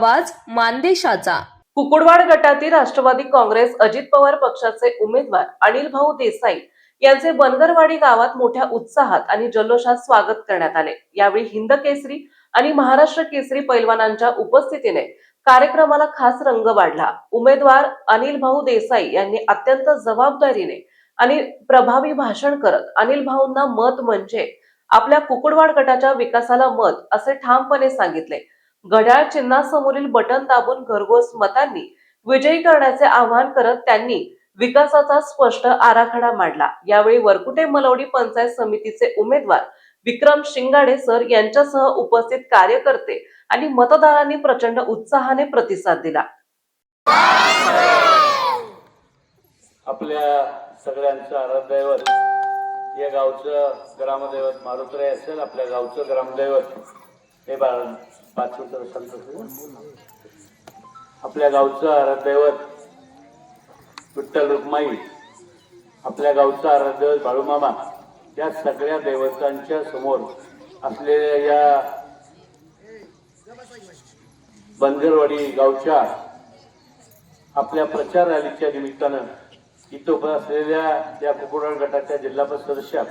आवाज मानदेशाचा. कुकुडवाड गटातील राष्ट्रवादी काँग्रेस अजित पवार पक्षाचे उमेदवार अनिल भाऊ देसाई यांचे बनगरवाडी गावात मोठ्या उत्साहात आणि जल्लोषात स्वागत करण्यात आले. यावेळी हिंद केसरी आणि महाराष्ट्र केसरी पैलवानांच्या उपस्थितीने कार्यक्रमाला खास रंग वाढला. उमेदवार अनिल भाऊ देसाई यांनी अत्यंत जबाबदारीने आणि प्रभावी भाषण करत अनिल भाऊंना मत म्हणजे आपल्या कुकुडवाड गटाच्या विकासाला मत असे ठामपणे सांगितले. घड्याळ चिन्हासमोरील बटन दाबून घरघोस मतांनी विजयी करण्याचे आवाहन करत त्यांनी विकासाचा स्पष्ट आराखडा मांडला. यावेळी वरकुटे मलवडी पंचायत समितीचे उमेदवार विक्रम शिंगाडे सर यांच्यासह उपस्थित कार्यकर्ते आणि मतदारांनी प्रचंड उत्साहाने प्रतिसाद दिला. आपल्या सगळ्यांचं आराध्यदैवत या गावचं ग्रामदैवत मारुतराय असेल आपल्या गावचं ग्रामदैवत हे बाळ पाच मिनिटं आपल्या गावचं आराध्यदैवत विठ्ठल रुक्माई आपल्या गावचं आराध्यदैवत बाळूमामा या सगळ्या दैवतांच्या समोर असलेल्या या बनगरवाडी गावच्या आपल्या प्रचार रॅलीच्या निमित्तानं इथं उभं असलेल्या या कुकुडाळ गटाच्या जिल्हा परिषद सदस्या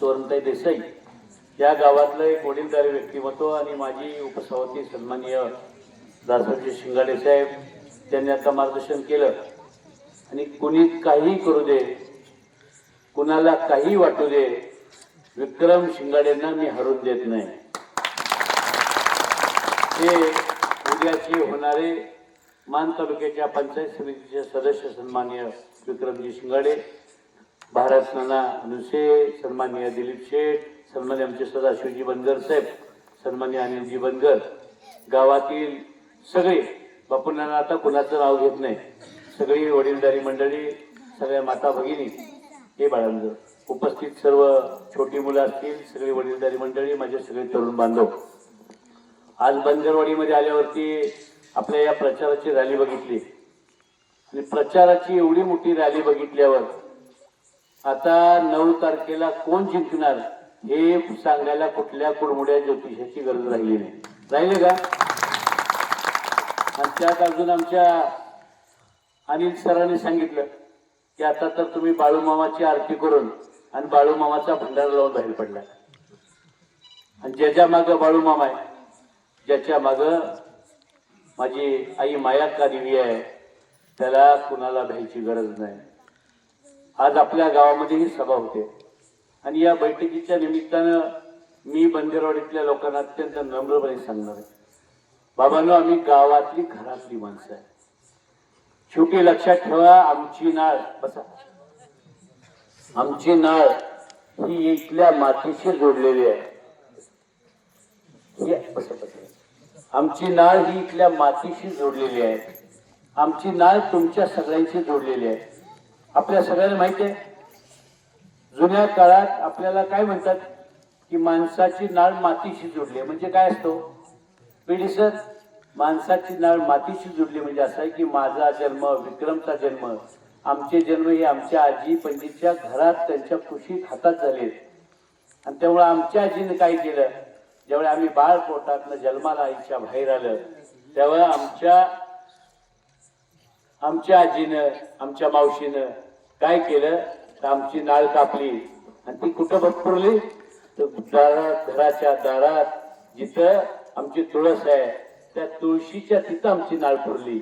सुवर्णताई देसाई या गावातलं एक वडीलधारी व्यक्तिमत्व आणि माझी उपसभापती सन्माननीय दासोजी शिंगाडे साहेब त्यांनी आता मार्गदर्शन केलं. आणि कुणी काहीही करू दे कुणाला काही वाटू दे विक्रम शिंगाडेंना मी हरून देत नाही. हे उद्याचे होणारे मान तालुक्याच्या पंचायत समितीचे सदस्य सन्माननीय विक्रमजी शिंगाडे भारतनाना अनुसे नुसे सन्माननीय दिलीप शेठ सन्मान्य आमचे सदाशिवजी बनगर साहेब सन्मान्य अनिलजी बनगर गावातील सगळे बापूंना आता कुणाचं नाव घेत नाही. सगळी वडीलधारी मंडळी सगळ्या माता भगिनी हे बाळांचं उपस्थित सर्व छोटी मुलं असतील सगळी वडीलधारी मंडळी माझे सगळे तरुण बांधव. आज बनगरवाडीमध्ये आल्यावरती आपल्या या प्रचाराची रॅली बघितली. आणि प्रचाराची एवढी मोठी रॅली बघितल्यावर आता नऊ तारखेला कोण जिंकणार? हे सांगायला कुठल्या कुडमुड्या ज्योतिषाची गरज राहिली नाही. राहिले का? आणि त्यात अजून आमच्या अनिल सरांनी सांगितलं की आता तर तुम्ही बाळूमामाची आरती करून आणि बाळूमामाचा भंडारा लावून बाहेर पडला. आणि ज्याच्या मागं बाळूमामा आहे ज्याच्या माग माझी आई माया देवी आहे त्याला कुणाला भ्यायची गरज नाही. आज आपल्या गावामध्ये ही सभा होते. आणि या बैठकीच्या निमित्तानं मी बंदेरवाडीतल्या लोकांना अत्यंत नम्रपणे सांगणार आहे. बाबांनो आम्ही गावातली घरातली माणसं आहे. शेवटी लक्षात ठेवा आमची नाळ बसा. आमची नाळ ही इथल्या मातीशी जोडलेली आहे. आमची नाळ ही इथल्या मातीशी जोडलेली आहे. आमची नाळ तुमच्या सगळ्यांशी जोडलेली आहे. आपल्या सगळ्यांना माहिती आहे? जुन्या काळात आपल्याला काय म्हणतात की माणसाची नाळ मातीशी जोडली. आहे म्हणजे काय असतो? पिढी सर माणसाची नाळ मातीशी जोडली. म्हणजे असं आहे की माझा जन्म विक्रमचा जन्म आमचे जन्म हे आमच्या आजी पंडितच्या घरात त्यांच्या खुशीत हातात झाले. आणि त्यामुळे आमच्या आजीने काय केलं? ज्यावेळी आम्ही बाळ पोटातनं जन्माला आईच्या बाहेर आलं त्यावेळेला आमच्या आमच्या आजीनं आमच्या मावशीनं काय केलं? आमची नाळ कापली. आणि ती कुठं बघपुरली तर दारात घराच्या दारात जिथं आमची तुळस आहे त्या तुळशीच्या तिथं आमची नाळ पुरली.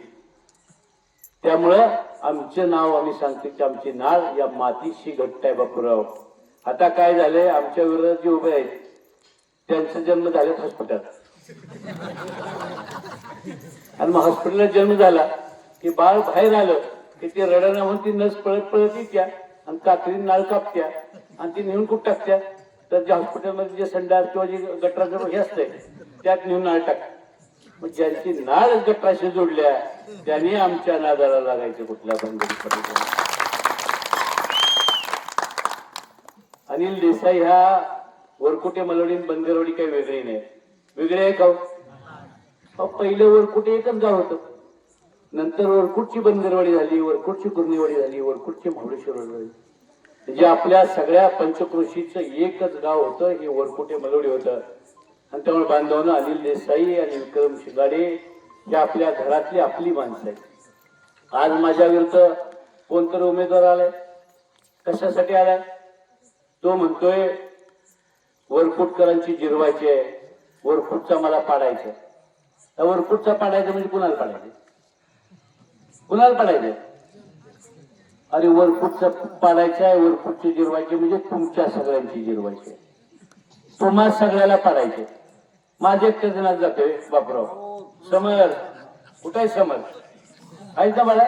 त्यामुळं आमचं नाव आम्ही सांगतो की आमची नाळ या मातीशी घट्ट आहे बापूराव आता काय झालंय? आमच्या विरोधात जे उभे आहेत त्यांचा जन्म झालेत हॉस्पिटल आणि मग हॉस्पिटलला जन्म झाला की बाळ बाहेर आलं की ते रडणं म्हणून ती नस पळत पळत येत्या. कात्रीन नाळ कापत्या आणि ती नेऊन कुठं टाकत्या? तर ज्या हॉस्पिटलमध्ये जे संडास किंवा जे गटराचं हे असतंय त्यात नेऊन नाळ टाक. मग ज्यांची नाळ गटराशी जोडल्या त्यांनी आमच्या नादाला लागायचे कुठल्या बंधन अनिल देसाई ह्या वरकुटे मलवडी बंदरवाडी काही वेगळी नाही. वेगळे आहे का हो? पहिलं वरकुटे एकच गाव होतं. नंतर वरकुटची बंदरवाडी झाली वरकुटची कुर्णीवाडी झाली वरकुटची महाबळेश्वर झाली जे आपल्या सगळ्या पंचक्रोशीचं एकच गाव होतं हे वरकुटे मलवडी होतं. आणि त्यामुळे बांधवानं अनिल देसाई आणि विक्रम शिंगाडे हे आपल्या घरातली आपली माणसं आहेत. आज माझ्या विरुद्ध कोणतरी उमेदवार आलाय? कशासाठी आलाय? तो म्हणतोय वरकुटकरांची जिरवायची आहे. वरकुटचा मला पाडायचं त्या वरकुटचा पाडायचं म्हणजे कुणाला पाडायचं कुणाला पाडायचं अरे वरकुटचा पाडायचं आहे वरकुटची जिरवायची म्हणजे तुमच्या सगळ्यांची जिरवायची तुम्हा सगळ्याला पाडायचे. माझे एकट्या जणात जातोय बापराव. समर. कुठे आहे समर? आहे का मला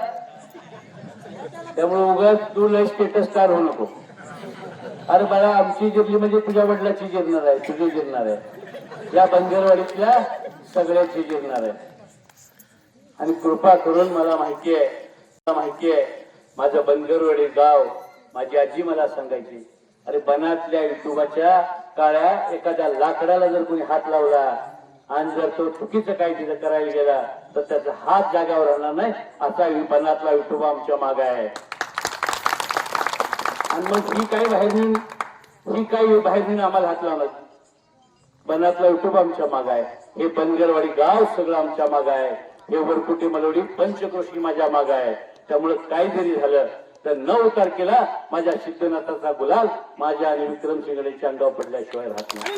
त्यामुळे उगाच तू लय स्टेटस कार होऊ नको. अरे बाळा आमची जिरली म्हणजे तुझ्या वडिलाची जिरणार आहे तुझी जिरणार आहे. या बंदरवाडीतल्या सगळ्याची जिरणार आहे. आणि कृपा करून मला माहिती आहे मला माहिती आहे माझं बनगरवाडी गाव माझी आजी मला सांगायची अरे बनातल्या युट्यूबाच्या काळ्या एखाद्या लाकडाला जर कोणी हात लावला आणि जर तो चुकीचं काही तिथं करायला गेला तर त्याचा हात जागावर राहणार नाही असा बनातला युट्यूब आमच्या माग आहे. आणि मग ही काही बाहेरून ही काही बाहेरून आम्हाला हात लावणार. बनातला युट्यूब आमच्या माग आहे. हे बनगरवाडी गाव सगळं आमच्या माग आहे. हे वरकुटी मलवडी पंचक्रोशी माझ्या माग आहे. त्यामुळे काय जरी झालं तर नऊ तारखेला माझ्या सिद्धनाथाचा गुलाल माझ्या आणि विक्रम सिंगडेच्या अंगावर पडल्याशिवाय राहत नाही.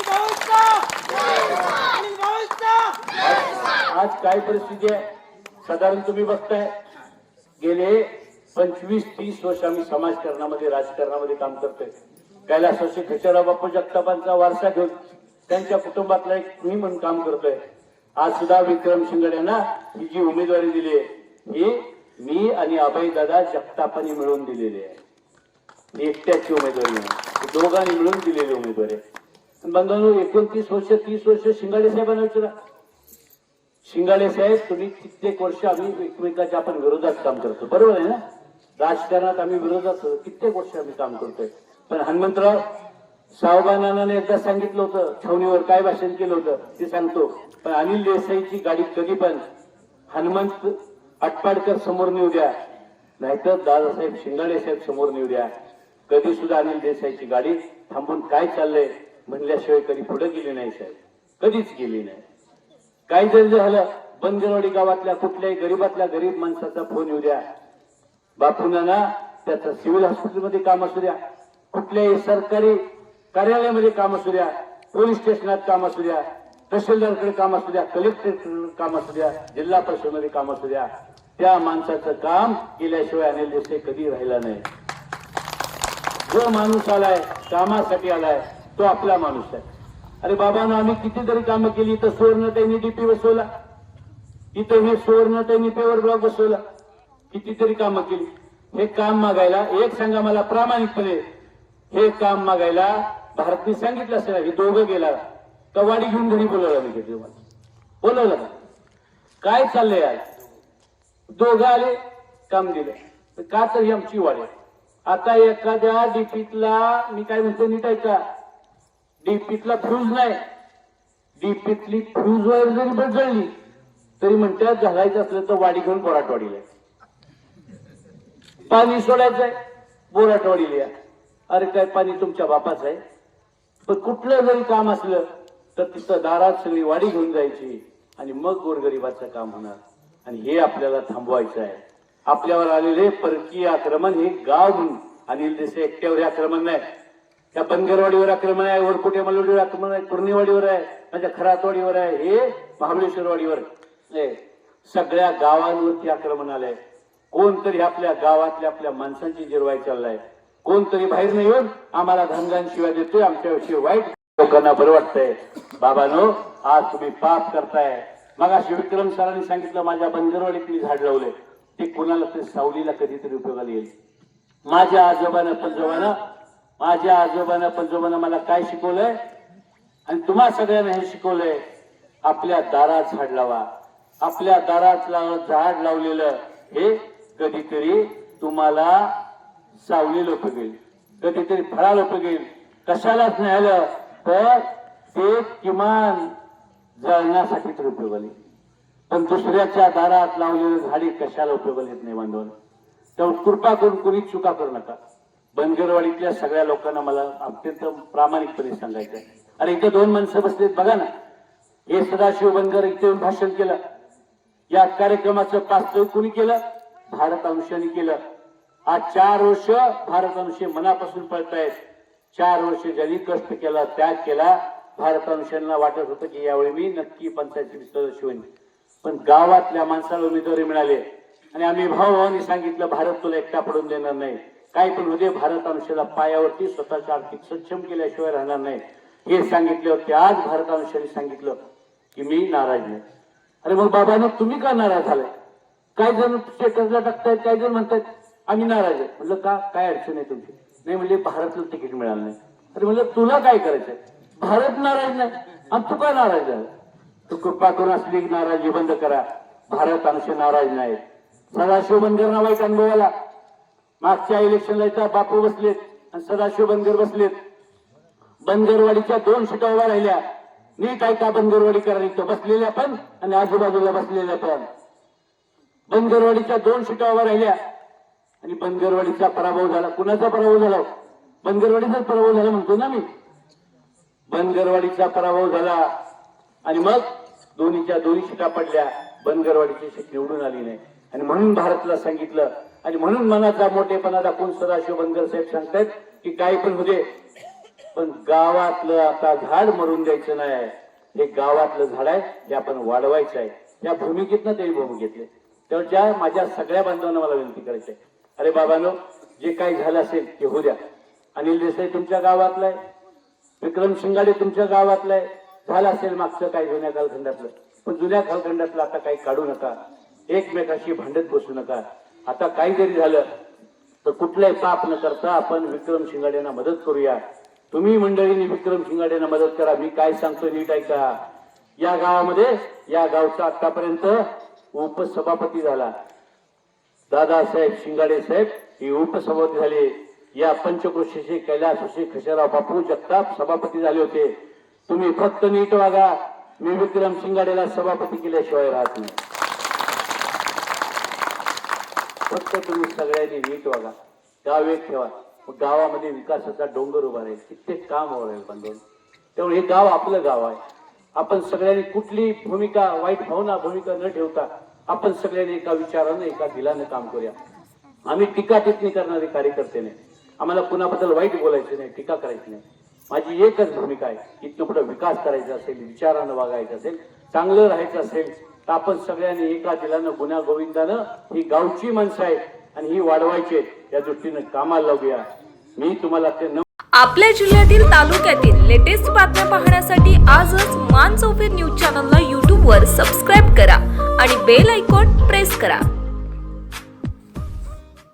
आज काय परिस्थिती आहे? साधारण तुम्ही बघताय. गेले पंचवीस तीस वर्ष आम्ही समाजकारणामध्ये राजकारणामध्ये काम करतोय. कैलासवासी खचेराव बापू जगतापांचा वारसा घेऊन त्यांच्या कुटुंबातला एक मी म्हणून काम करतोय. आज सुद्धा विक्रम शिंगड यांना ही जी उमेदवारी दिली आहे ही मी आणि अभयदादा जगतापाने मिळून दिलेली आहे. मी एकट्याची उमेदवारी नाही दोघांनी मिळून दिलेली उमेदवार आहे. बंधू एकोणतीस वर्ष तीस वर्ष शिंगाडे साहेबांना विचारा शिंगाडे साहेब तुम्ही कित्येक वर्ष आम्ही एकमेकाच्या आपण विरोधात काम करतो. बरोबर आहे ना? राजकारणात आम्ही विरोधात कित्येक वर्ष आम्ही काम करतोय. पण हनुमंतराव सावबानाने एकदा सांगितलं होतं छावणीवर काय भाषण केलं होतं ते सांगतो. पण अनिल देसाईची गाडी कधी पण हनुमंत अटपाडकर समोर नेऊ द्या. नाहीतर दादासाहेब शिंगाडे साहेब समोर नेऊ द्या. कधी सुद्धा अनिल देसाईची गाडी थांबून काय चाललंय म्हणल्याशिवाय कधी पुढे गेली नाही साहेब. कधीच गेली नाही. काही जरी झालं बनगरवाडी गावातल्या कुठल्याही गरीबातल्या गरीब माणसाचा फोन येऊ द्या. बापूंना त्याचं सिव्हिल हॉस्पिटलमध्ये काम असू द्या. कुठल्याही सरकारी कार्यालयामध्ये काम असू द्या. पोलीस स्टेशनात काम असू द्या. तहसीलदारकडे काम असू द्या. कलेक्टरकडे काम असू द्या. जिल्हा परिषदमध्ये काम असू द्या. त्या माणसाचं काम केल्याशिवाय अनिल देसाई कधी राहिला नाही. जो माणूस आलाय कामासाठी आलाय तो आपला माणूस आहे. अरे बाबांना आम्ही कितीतरी कामं केली इथं सुवर्ण त्यांनी डीपी बसवला. इथं हे सुवर्ण त्यांनी पेवर ब्लॉक बसवला. कितीतरी कामं केली. हे काम मागायला एक सांगा मला प्रामाणिकपणे हे काम मागायला भारतने सांगितलं असेल हे दोघं गेला. कवाडी घेऊन घरी बोलवलं मी घेतली बोलवलं काय चाललंय आज? दोघं आले काम दिलं. का तर ही आमची वाढ आहे. आता एखाद्या डीपीतला मी काय म्हणतो नीट ऐका. डीपीतला फ्यूज नाही. डीपीतली फ्यूज वायर जरी बदलली तरी म्हणतात घालायचं असलं तर वाडी घेऊन बोराटवाडीला पाणी सोडायचंय बोराटवाडीला अरे काय पाणी तुमच्या बापाचं आहे? पण कुठलं जरी काम असलं तर तिथं दारात सगळी वाडी घेऊन जायची आणि मग गोरगरिबाचं काम होणार. आणि हे आपल्याला थांबवायचं आहे. आपल्यावर आलेले परकीय आक्रमण हे गाव म्हणून अनिल देसाई एकट्यावर आक्रमण नाही. त्या बनगरवाडीवर आक्रमण आहे वरकुटे मलवडीवर आक्रमण आहे कुर्णीवाडीवर आहे माझ्या खरातवाडीवर आहे हे महाबळेश्वरवाडीवर. सगळ्या गावांवरती आक्रमण आलंय. कोणतरी आपल्या गावातल्या आपल्या माणसांची जिरवाई चाललाय. कोणतरी बाहेर नाही येऊन आम्हाला धनगान शिवाय देतोय आमच्याविषयी वाईट लोकांना बरं वाटतंय. बाबानो आज तुम्ही पाप करताय. मग अशी विक्रम सरांनी सांगितलं माझ्या बंदरवाडीत मी झाड लावलंय ते कोणाला ते सावलीला कधीतरी उपयोगाला येईल. माझ्या आजोबानं पंजोबानं माझ्या आजोबानं पंजोबानं मला काय शिकवलंय? आणि तुम्हा सगळ्यांना हे शिकवलंय आपल्या दारात झाड लावा. आपल्या दारात झाड लावलेलं हे कधीतरी तुम्हाला सावलीला उपयोगेल कधीतरी फळाला उपयोगेल कशालाच नाही आलं तर ते किमान जळण्यासाठी तर उपयोग आले. पण दुसऱ्याच्या दारात लावलेलं झाडी कशाला उपयोगाला येत नाही बांधवांना? त्यामुळे कृपा करून कोणी चुका करू नका. बनगरवाडीतल्या सगळ्या लोकांना मला अत्यंत प्रामाणिकपणे सांगायचं आहे. अरे इथे दोन माणसं बसलेत बघा ना. हे सदाशिव बनगर इथे येऊन भाषण केलं. या कार्यक्रमाचं पास्तव कुणी केलं? भारत अंशाने केलं. आज चार वर्ष भारत अंश मनापासून पळतायत. चार वर्ष ज्यांनी कष्ट केला त्याग केला भारतांशांना वाटत होतं की यावेळी मी नक्की पंचायत सदस्य होईन. पण गावातल्या माणसाला उमेदवारी मिळाली. आणि आम्ही भावानी सांगितलं भारत तुला एकटा पडून देणार नाही. काय पण होते भारत अंशाला पायावरती स्वतःच्या आर्थिक सक्षम केल्याशिवाय राहणार नाही. हे सांगितले होते आज भारत अंशाने सांगितलं की मी नाराज नाही अरे मग बाबांना तुम्ही का नाराज झालाय? काय जण स्टेटसला टाकतायत काही जण म्हणतायत आम्ही नाराज आहे. म्हणलं का? काय अडचण आहे तुमची? नाही म्हणजे भारतला तिकीट मिळालं नाही. अरे म्हणलं तुला काय करायचंय? भारत नाराज नाही. आणि तू का नाराज झाला तू कृपा करून असली नाराजी बंद करा. भारत अंश नाराज नाही. सदाशिव बनगर नाव एक अनुभवाला. मागच्या इलेक्शनला इथं बापू बसलेत आणि सदाशिव बनगर बसलेत. बनगरवाडीच्या दोन सीटा उभ्या राहिल्या. नीट ऐका बनगरवाडी करा इथं बसलेल्या पण आणि आजूबाजूला बसलेल्या पण. बनगरवाडीच्या दोन सीटा उभ्या राहिल्या. आणि बनगरवाडीचा पराभव झाला. कुणाचा पराभव झाला? बनगरवाडीचाच पराभव झाला म्हणतो ना मी. बनगरवाडीचा पराभव झाला. आणि मग दोन्हीच्या दोन्ही शिटा पडल्या. बनगरवाडीची सीट निवडून आली नाही. आणि म्हणून भारतला सांगितलं. आणि म्हणून मनाचा मोठेपणा दाखवून सदाशिव बनगर साहेब सांगतायत की काय पण होते पण गावातलं आता झाड मरून द्यायचं नाही. हे गावातलं झाड आहे हे आपण वाढवायचं आहे. या भूमिकेतनं ते भूमिकेतले ज्या माझ्या सगळ्या बांधवांना मला विनंती करायची आहे. अरे बाबांनो जे काही झालं असेल ते होऊ द्या. अनिल देसाई तुमच्या गावातलं आहे. विक्रम शिंगाडे तुमच्या गावातलं आहे. झालं असेल मागचं काही जुन्या कालखंडातलं. पण जुन्या कालखंडातलं आता काही काढू नका. एकमेकाशी भांडत बसू नका. आता काही जरी झालं तर कुठलाही पाप न करता आपण विक्रम शिंगाडेंना मदत करूया. तुम्ही मंडळींनी विक्रम शिंगाडेंना मदत करा. मी काय सांगतो नीट ऐका. या गावामध्ये या गावचा आतापर्यंत उपसभापती झाला. दादासाहेब शिंगाडे साहेब हे उपसभापती झाले. या पंचकृषीचे कैलासशी खशेराव बापू जगताप सभापती झाले होते. तुम्ही फक्त नीट वागा. मी विक्रम शिंगाडेला सभापती केल्याशिवाय राहत नाही. फक्त तुम्ही सगळ्यांनी नीट वागा. गाव एक ठेवा. गावामध्ये विकासाचा डोंगर उभा राहील. कित्येक काम होणार राहील बांधून. त्यामुळे हे गाव आपलं गाव आहे. आपण सगळ्यांनी कुठली भूमिका वाईट भावना भूमिका न ठेवता आपण सगळ्यांनी एका विचारानं एका दिलानं काम करूया. आम्ही टीका टिप्पणी करणारे कार्यकर्ते नाही. आम्हाला कुणाबद्दल वाईट बोलायचं नाही टीका करायची नाही. माझी एकच भूमिका आहे की पुढे विकास करायचा असेल विचारानं वागायचं असेल चांगलं राहायचं असेल तर आपण सगळ्यांनी एका दिलानं गुन्हा गोविंदानं ही गावची माणसं आहेत आणि ही वाढवायची आहेत या दृष्टीनं कामाला लावूया मी तुम्हाला ते न आपल्या जिल्ह्यातील तालुक्यातील लेटेस्ट बातम्या पाहण्यासाठी आजच मान चौफेर न्यूज चॅनलला यूट्यूबवर सबस्क्राईब करा आणि बेल आयकॉन प्रेस करा.